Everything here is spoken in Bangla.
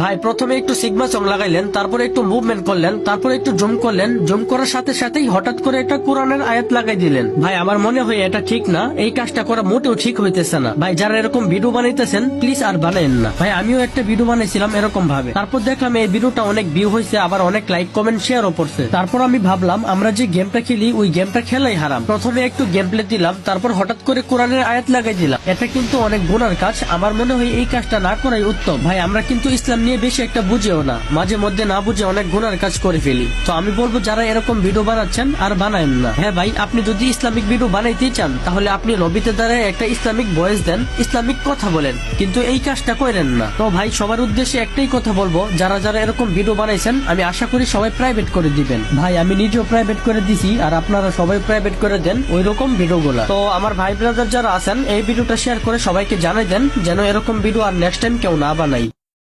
ভাই, প্রথমে একটু সিগমা সং লাগাইলেন, তারপরে একটু মুভমেন্ট করলেন, তারপরে একটু জুম করলেন, জুম করার সাথে সাথেই হঠাৎ করে একটা কোরআনের আয়াত লাগাই দিলেন। ভাই, আমার মনে হয় এটা ঠিক না, এই কাজটা করা মোটেও ঠিক হইতেছে না। ভাই, যারা এরকম ভিডিও বানাইতেছেন প্লিজ আর বানাইন না। ভাই, আমিও একটা ভিডিও বানাইছিলাম এরকম ভাবে। তারপর দেখলাম এই ভিডিওটা অনেক ভিউ হয়েছে আবার অনেক লাইক কমেন্ট শেয়ারও পড়ছে। তারপর আমি ভাবলাম, আমরা যে গেমটা খেলি, ওই গেমটা খেলাই হারাম। প্রথমে একটু গেম প্লে দিলাম, তারপর হঠাৎ করে কোরআনের আয়াত লাগাই দিলাম। এটা কিন্তু অনেক গুনার কাজ, আমার মনে হয় এই কাজটা না করাই উত্তম। ভাই, আমরা কিন্তু ইসলাম নিয়ে বেশি একটা বুঝেও না। মাঝে মধ্যে না বুঝে অনেক গুনার কাজ করে ফেলি। তো আমি বলব, যারা এরকম ভিডিও বানাচ্ছেন, আর বানায়েন না। হ্যাঁ ভাই, আপনি যদি ইসলামিক ভিডিও বানাইতেই চান, তাহলে আপনি লবিতে দাঁড়ায় একটা ইসলামিক ভয়েস দেন, ইসলামিক কথা বলেন। কিন্তু এই কাজটা করেন না। তো ভাই, সবার উদ্দেশ্যে একটাই কথা বলব, যারা যারা এরকম ভিডিও বানাইছেন, আমি আশা করি সবাই প্রাইভেট করে দিবেন। ভাই, আমি নিজেও প্রাইভেট করে দিছি, আর আপনারা সবাই প্রাইভেট করে দেন ওই রকম ভিডিও গুলা। তো আমার ভাই ব্রাদার যারা আছেন, এই ভিডিওটা শেয়ার করে সবাইকে জানাই দেন, যেন এরকম ভিডিও আর নেক্সট টাইম কেউ না বানাই